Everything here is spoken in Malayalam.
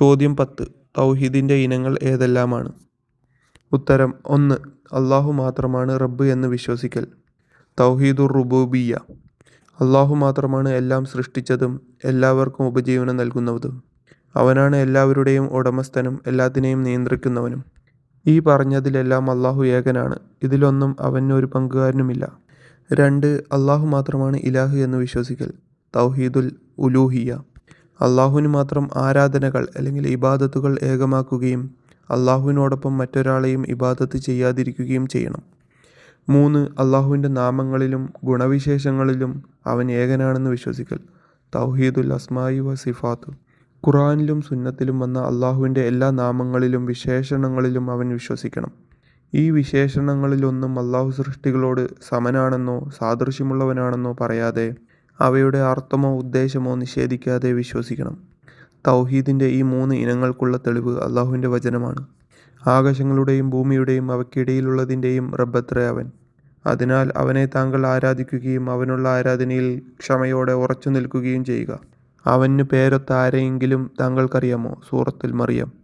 ചോദ്യം പത്ത്. തൗഹീദിന്റെ ഇനങ്ങൾ ഏതെല്ലാമാണ്? ഉത്തരം ഒന്ന്. അള്ളാഹു മാത്രമാണ് റബ്ബ് എന്ന് വിശ്വസിക്കൽ. തൗഹീദുർ റുബൂബിയ അള്ളാഹു മാത്രമാണ് എല്ലാം സൃഷ്ടിച്ചതും എല്ലാവർക്കും ഉപജീവനം നൽകുന്നതും. അവനാണ് എല്ലാവരുടെയും ഉടമസ്ഥനും എല്ലാത്തിനെയും നിയന്ത്രിക്കുന്നവനും. ഈ പറഞ്ഞതിലെല്ലാം അള്ളാഹു ഏകനാണ്. ഇതിലൊന്നും അവന് ഒരു പങ്കുകാരനുമില്ല. രണ്ട്. അള്ളാഹു മാത്രമാണ് ഇലാഹ് എന്ന് വിശ്വസിക്കൽ. തൗഹീദുൽ ഉലൂഹിയ അള്ളാഹുവിന് മാത്രം ആരാധനകൾ അല്ലെങ്കിൽ ഇബാദത്തുകൾ ഏകമാക്കുകയും അള്ളാഹുവിനോടൊപ്പം മറ്റൊരാളെയും ഇബാദത്ത് ചെയ്യാതിരിക്കുകയും ചെയ്യണം. മൂന്ന് അള്ളാഹുവിന്റെ നാമങ്ങളിലും ഗുണവിശേഷങ്ങളിലും അവൻ ഏകനാണെന്ന് വിശ്വസിക്കൽ. തൗഹീദുൽ അസ്മായി വ സിഫാത്ത്. ഖുറാനിലും സുന്നത്തിലും വന്ന അള്ളാഹുവിന്റെ എല്ലാ നാമങ്ങളിലും വിശേഷണങ്ങളിലും അവൻ വിശ്വസിക്കണം. ഈ വിശേഷണങ്ങളിലൊന്നും അള്ളാഹു സൃഷ്ടികളോട് സമനാണെന്നോ സാദൃശ്യമുള്ളവനാണെന്നോ പറയാതെ അവയുടെ അർത്ഥമോ ഉദ്ദേശമോ നിഷേധിക്കാതെ വിശ്വസിക്കണം. തൗഹീദിന്റെ ഈ മൂന്ന് ഇനങ്ങൾക്കുള്ള തെളിവ് അള്ളാഹുവിന്റെ വചനമാണ്. ആകാശങ്ങളുടെയും ഭൂമിയുടെയും അവയ്ക്കിടയിലുള്ളതിന്റെയും റബ്ബത്രേ അവൻ. അതിനാൽ അവനെ താങ്കൾ ആരാധിക്കുകയും അവനുള്ള ആരാധനയിൽ ക്ഷമയോടെ ഉറച്ചു നിൽക്കുകയും ചെയ്യുക. അവന് പേരൊത്ത ആരെയെങ്കിലും താങ്കൾക്കറിയാമോ? സൂറത്തിൽ മറിയം.